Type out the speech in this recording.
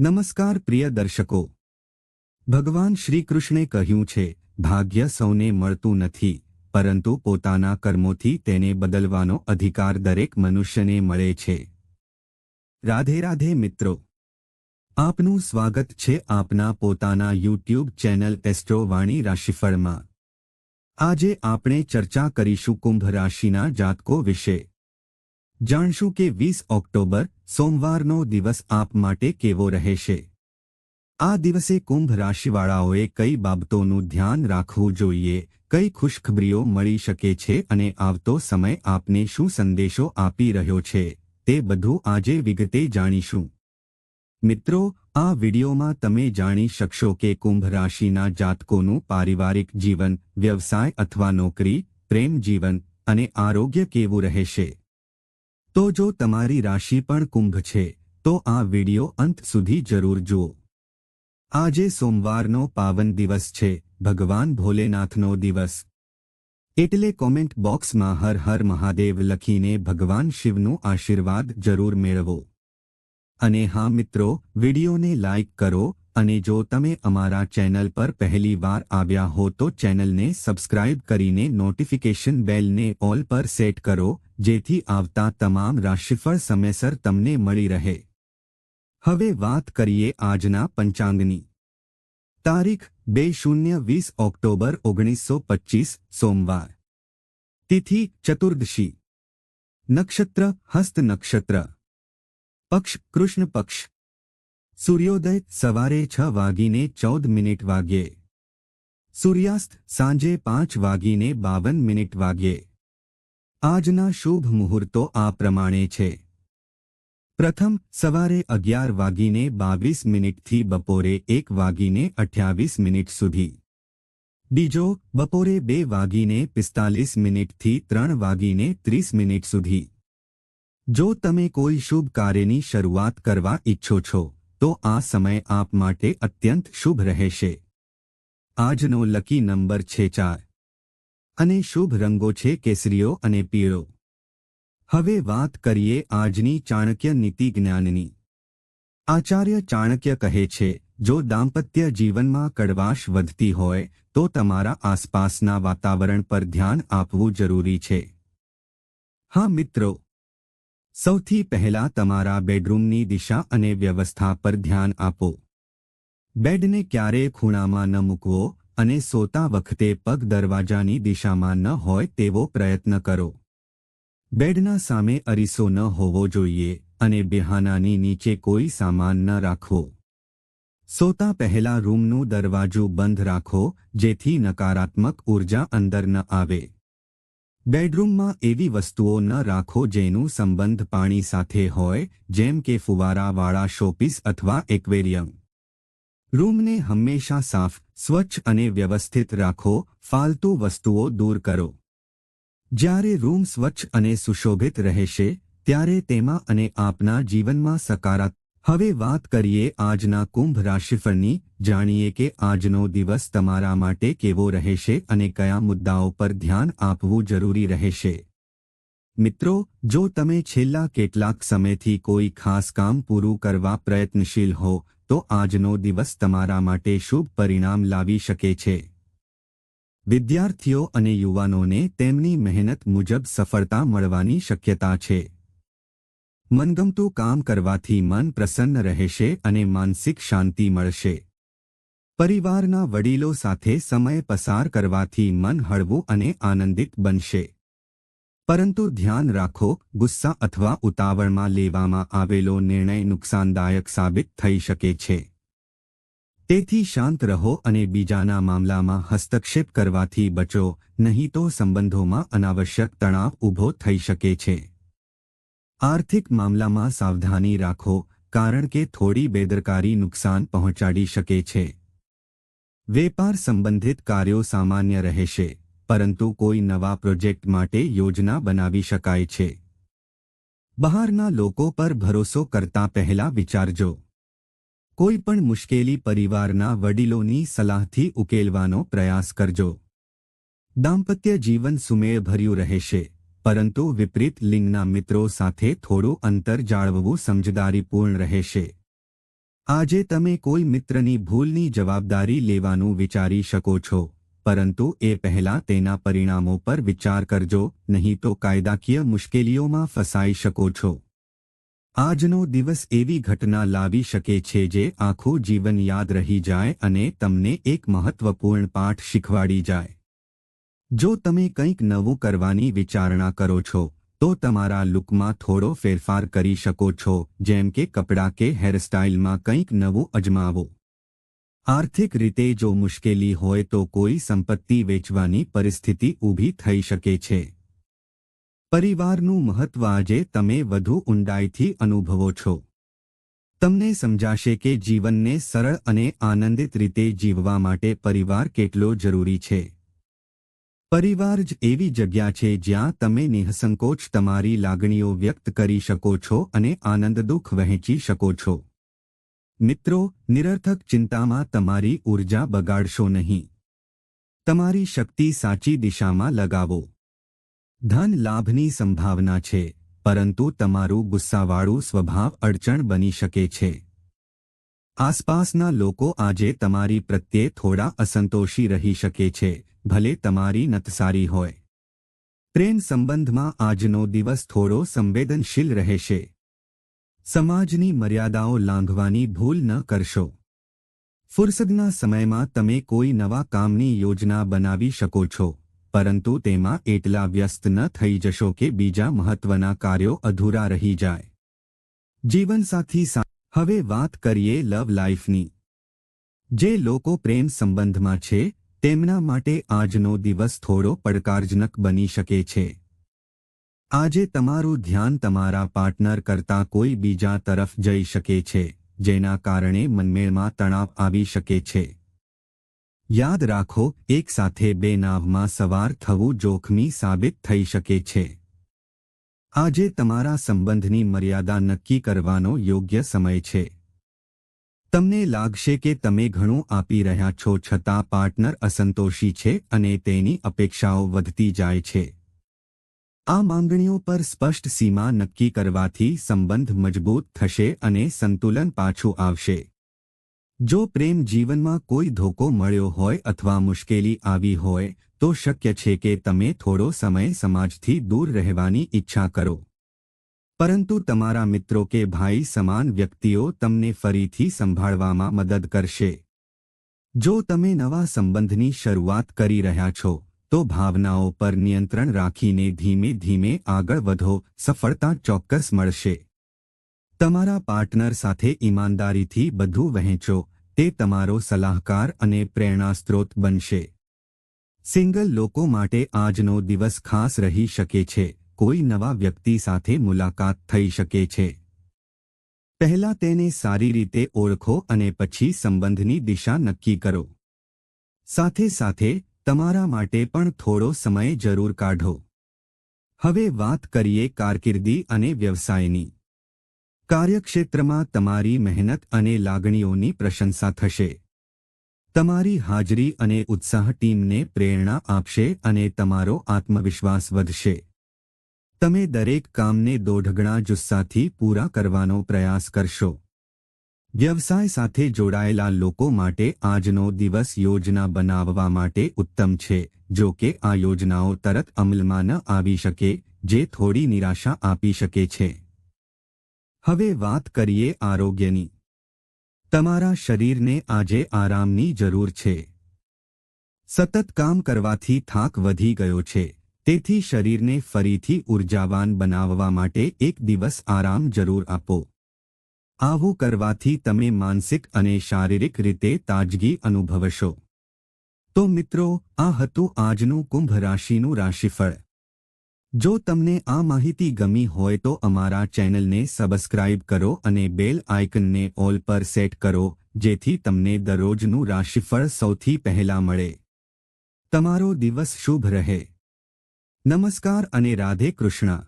નમસ્કાર પ્રિય દર્શકો. ભગવાન શ્રીકૃષ્ણે કહ્યું છે, ભાગ્ય સૌને મળતું નથી, પરંતુ પોતાના કર્મોથી તેને બદલવાનો અધિકાર દરેક મનુષ્યને મળે છે. રાધે રાધે મિત્રો. આપનું સ્વાગત છે આપના પોતાના યુટ્યુબ ચેનલ એસ્ટ્રોવાણી રાશિફળમાં. આજે આપણે ચર્ચા કરીશું કુંભ રાશિના જાતકો વિશે. જાણશું કે વીસ ઓક્ટોબર સોમવારનો દિવસ આપ માટે કેવો રહેશે? આ દિવસે કુંભ રાશિવાળાઓએ કઈ બાબતોનું ધ્યાન રાખવું જોઈએ? કઈ ખુશખબરીઓ મળી શકે છે અને આવતો સમય આપને શું સંદેશો આપી રહ્યો છે? તે બધું આજે વિગતે જાણીશું. મિત્રો, આ વિડિયોમાં તમે જાણી શકશો કે કુંભ રાશિના જાતકોનું પારિવારિક જીવન, વ્યવસાય અથવા નોકરી, પ્રેમ જીવન અને આરોગ્ય કેવું રહેશે. તો જો તમારી રાશિ પણ કુંભ છે, તો આ વિડિયો અંત સુધી જરૂર જુઓ. આજે સોમવારનો પાવન દિવસ છે, ભગવાન ભોલેનાથનો દિવસ. એટલે કોમેન્ટ બોક્સમાં હર હર મહાદેવ લખીને ભગવાન શિવનું આશીર્વાદ જરૂર મેળવો. અને હા મિત્રો, વિડિયોને લાઇક કરો અને જો તમે અમારા ચેનલ પર પહેલી વાર આવ્યા હો તો ચેનલને સબસ્ક્રાઇબ કરીને નોટિફિકેશન બેલને ઓલ પર સેટ કરો, જેથી આવતા તમામ રાશિફળ સમયસર તમને મળી રહે. હવે વાત કરીએ આજના પંચાંગની. તારીખ બે શૂન્ય વીસ ઓક્ટોબર ઓગણીસો પચ્ચીસ સોમવાર. તિથિ ચતુર્દશી. નક્ષત્ર હસ્ત નક્ષત્ર. પક્ષ કૃષ્ણ પક્ષ. સૂર્યોદય સવારે છ વાગીને ચૌદ મિનિટ વાગ્યે સૂર્યાસ્ત સાંજે પાંચ વાગીને બાવન મિનિટ વાગ્યે આજના શુભ મુહૂર્તો આ પ્રમાણે છે પ્રથમ સવારે અગિયાર વાગીને બાવીસ મિનિટથી બપોરે એક વાગીને અઠ્યાવીસ મિનિટ સુધી બીજો બપોરે બે વાગીને પિસ્તાલીસ મિનિટથી ત્રણ વાગીને ત્રીસ મિનિટ સુધી જો તમે કોઈ શુભ કાર્યની શરૂઆત કરવા ઈચ્છો છો તો આ સમય આપ માટે અત્યંત શુભ રહેશે. આજનો લકી નંબર છે ચાર. અને શુભ રંગો છે કેસરીઓ અને પીળો. હવે વાત કરીએ આજની ચાણક્ય નીતિ જ્ઞાનની. આચાર્ય ચાણક્ય કહે છે, જો દાંપત્ય જીવનમાં કડવાશ વધતી હોય, તો તમારા આસપાસના વાતાવરણ પર ધ્યાન આપવું જરૂરી છે. હા મિત્રો સૌથી પહેલા તમારા બેડરૂમની દિશા અને વ્યવસ્થા પર ધ્યાન આપો. બેડને ક્યારેય ખૂણામાં ન મૂકવો અને સોતા વખતે પગ દરવાજાની દિશામાં ન હોય તેવો પ્રયત્ન કરો. બેડના સામે અરીસો ન હોવો જોઈએ અને બિહાનાની નીચે કોઈ સામાન ન રાખવો સોતા પહેલા રૂમનું દરવાજું બંધ રાખો જેથી નકારાત્મક ઊર્જા અંદર ન આવે. બેડરૂમમાં એવી વસ્તુઓ ન રાખો જેનું સંબંધ પાણી સાથે હોય, જેમ કે ફુવારાવાળા શોપીસ અથવા એક્વેરિયમ. રૂમને હંમેશા સાફ, સ્વચ્છ અને વ્યવસ્થિત રાખો, ફાલતુ વસ્તુઓ દૂર કરો. જ્યારે રૂમ સ્વચ્છ અને સુશોભિત રહેશે, ત્યારે તેમાં અને આપના જીવનમાં સકારાત્મક હવે વાત કરીએ આજના કુંભ રાશિફળની. જાણીએ કે આજનો દિવસ તમારા માટે કેવો રહેશે અને કયા મુદ્દાઓ પર ધ્યાન આપવું જરૂરી રહેશે. મિત્રો, જો તમે છેલ્લા કેટલાક સમયથી કોઈ ખાસ કામ પૂરું કરવા પ્રયત્નશીલ હો, તો આજનો દિવસ તમારા માટે શુભ પરિણામ લાવી શકે છે. વિદ્યાર્થીઓ અને યુવાનોને તેમની મહેનત મુજબ સફળતા મળવાની શક્યતા છે. મનગમતું કામ કરવાથી મન પ્રસન્ન રહેશે અને માનસિક શાંતિ મળશે. પરિવારના વડીલો સાથે સમય પસાર કરવાથી મન હળવું અને આનંદિત બનશે. પરંતુ ધ્યાન રાખો, ગુસ્સા અથવા ઉતાવળમાં લેવામાં આવેલો નિર્ણય નુકસાનદાયક સાબિત થઈ શકે છે. તેથી શાંત રહો અને બીજાના મામલામાં હસ્તક્ષેપ કરવાથી બચો, નહીં તો સંબંધોમાં અનાવશ્યક તણાવ ઊભો થઈ શકે છે. આર્થિક મામલામાં સાવધાની રાખો, કારણ કે થોડી બેદરકારી નુકસાન પહોંચાડી શકે છે. વેપાર સંબંધિત કાર્યો સામાન્ય રહેશે, પરંતુ કોઈ નવા પ્રોજેક્ટ માટે યોજના બનાવી શકાય છે. બહારના લોકો પર ભરોસો કરતા પહેલા વિચારજો. કોઈ પણ મુશ્કેલી પરિવારના વડીલોની સલાહથી ઉકેલવાનો પ્રયાસ કરજો. દાંપત્ય જીવન સુમેળભર્યું રહેશે. પરંતુ વિપરીત લિંગના મિત્રો સાથે થોડું અંતર જાળવવું સમજદારીપૂર્ણ રહેશે. આજે તમે કોઈ મિત્રની ભૂલની જવાબદારી લેવાનું વિચારી શકો છો, પરંતુ એ પહેલાં તેના પરિણામો પર વિચાર કરજો, નહીં તો કાયદાકીય મુશ્કેલીઓમાં ફસાઈ શકો છો. આજનો દિવસ એવી ઘટના લાવી શકે છે જે આખું જીવન યાદ રહી જાય અને તમને એક મહત્વપૂર્ણ પાઠ શીખવાડી જાય. જો તમે કંઈક નવું કરવાની વિચારણા કરો છો, તો તમારા લુકમાં થોડો ફેરફાર કરી શકો છો, જેમ કે કપડાં કે હેરસ્ટાઇલમાં કંઈક નવું અજમાવો. આર્થિક રીતે જો મુશ્કેલી હોય તો કોઈ સંપત્તિ વેચવાની પરિસ્થિતિ ઊભી થઈ શકે છે. પરિવારનું મહત્વ આજે તમે વધુ ઊંડાઈથી અનુભવો છો. તમને સમજાશે કે જીવનને સરળ અને આનંદિત રીતે જીવવા માટે પરિવાર કેટલો જરૂરી છે. પરિવાર જ એવી જગ્યા છે જ્યાં તમે નિઃસંકોચ તમારી લાગણીઓ વ્યક્ત કરી શકો છો અને આનંદ દુઃખ વહેંચી શકો છો. મિત્રો, નિરર્થક ચિંતામાં તમારી ઊર્જા બગાડશો નહીં. તમારી શક્તિ સાચી દિશામાં લગાવો. ધન લાભની સંભાવના છે, પરંતુ તમારું ગુસ્સાવાળું સ્વભાવ અડચણ બની શકે છે. આસપાસના લોકો આજે તમારી પ્રત્યે થોડા અસંતોષી રહી શકે છે. ભલે તમારી નતસારી હોય. પ્રેમ સંબંધમાં આજનો દિવસ થોડો સંવેદનશીલ રહેશે. સમાજની મર્યાદાઓ લાંઘવાની ભૂલ ન કરશો. ફુરસદના સમયમાં તમે કોઈ નવા કામની યોજના બનાવી શકો છો, પરંતુ તેમાં એટલા વ્યસ્ત ન થઈ જશો કે બીજા મહત્વના કાર્યો અધૂરા રહી જાય. જીવનસાથી હવે વાત કરીએ લવ લાઈફની. જે લોકો પ્રેમ સંબંધમાં છે તેમના માટે આજનો દિવસ થોડો પડકારજનક બની શકે છે. આજે તમારું ધ્યાન તમારા પાર્ટનર કરતાં કોઈ બીજા તરફ જઈ શકે છે, જેના કારણે મનમેળમાં તણાવ આવી શકે છે. યાદ રાખો, એક સાથે બે નાવમાં સવાર થવું જોખમી સાબિત થઈ શકે છે. આજે તમારા સંબંધની મર્યાદા નક્કી કરવાનો યોગ્ય સમય છે. તમને લાગશે કે તમે ઘણું આપી રહ્યા છો છતાં પાર્ટનર અસંતોષી છે અને તેની અપેક્ષાઓ વધતી જાય છે. આ માંગણીઓ પર સ્પષ્ટ સીમા નક્કી કરવાથી સંબંધ મજબૂત થશે અને સંતુલન પાછું આવશે. જો પ્રેમ જીવનમાં કોઈ ધોકો મળ્યો હોય અથવા મુશ્કેલી આવી હોય, તો શક્ય છે કે તમે થોડો સમય સમાજથી દૂર રહેવાની ઈચ્છા કરો. પરંતુ તમારા મિત્રો કે ભાઈ સમાન વ્યક્તિઓ તમને ફરીથી સંભાળવામાં મદદ કરશે. જો તમે નવા સંબંધની શરૂઆત કરી રહ્યા છો, તો ભાવનાઓ પર નિયંત્રણ રાખીને ધીમે ધીમે આગળ વધો, સફળતા ચોક્કસ મળશે. તમારા પાર્ટનર સાથે ઈમાનદારીથી બધું વહેંચો, તે તમારો સલાહકાર અને પ્રેરણા સ્ત્રોત બનશે. સિંગલ લોકો માટે આજનો દિવસ ખાસ રહી શકે છે. કોઈ નવા વ્યક્તિ સાથે મુલાકાત થઈ શકે છે. પહેલા તેને સારી રીતે ઓળખો અને પછી સંબંધની દિશા નક્કી કરો. સાથે સાથે, તમારા માટે પણ થોડો સમય જરૂર કાઢો. હવે વાત કરીએ કારકિર્દી અને વ્યવસાયની. કાર્યક્ષેત્રમાં તમારી મહેનત અને લાગણીઓની પ્રશંસા થશે. તમારી હાજરી અને ઉત્સાહ ટીમને પ્રેરણા આપશે અને તમારો આત્મવિશ્વાસ વધશે. તમે દરેક કામને દોઢગણા જુસ્સાથી પૂરા કરવાનો પ્રયાસ કરશો. વ્યવસાય સાથે જોડાયેલા લોકો માટે આજનો દિવસ યોજના બનાવવા માટે ઉત્તમ છે, જો કે આ યોજનાઓ તરત અમલમાં ન આવી શકે, જે થોડી નિરાશા આપી શકે છે. હવે વાત કરીએ આરોગ્યની. તમારા શરીરને આજે આરામની જરૂર છે. સતત કામ કરવાથી થાક વધી ગયો છે. તેથી શરીરને ફરીથી ઉર્જાવાન બનાવવા માટે એક દિવસ આરામ જરૂર આપો. આવું કરવાથી તમે માનસિક અને શારીરિક રીતે તાજગી અનુભવશો. તો મિત્રો, આ હતું આજનું કુંભ રાશિનું રાશિફળ. જો તમને આ માહિતી ગમી હોય તો અમારા ચેનલને સબસ્ક્રાઇબ કરો અને બેલ આઇકનને ઓલ પર સેટ કરો, જેથી તમને દરરોજનું રાશિફળ સૌથી પહેલા મળે. તમારો દિવસ શુભ રહે. નમસ્કાર અને રાધે કૃષ્ણ.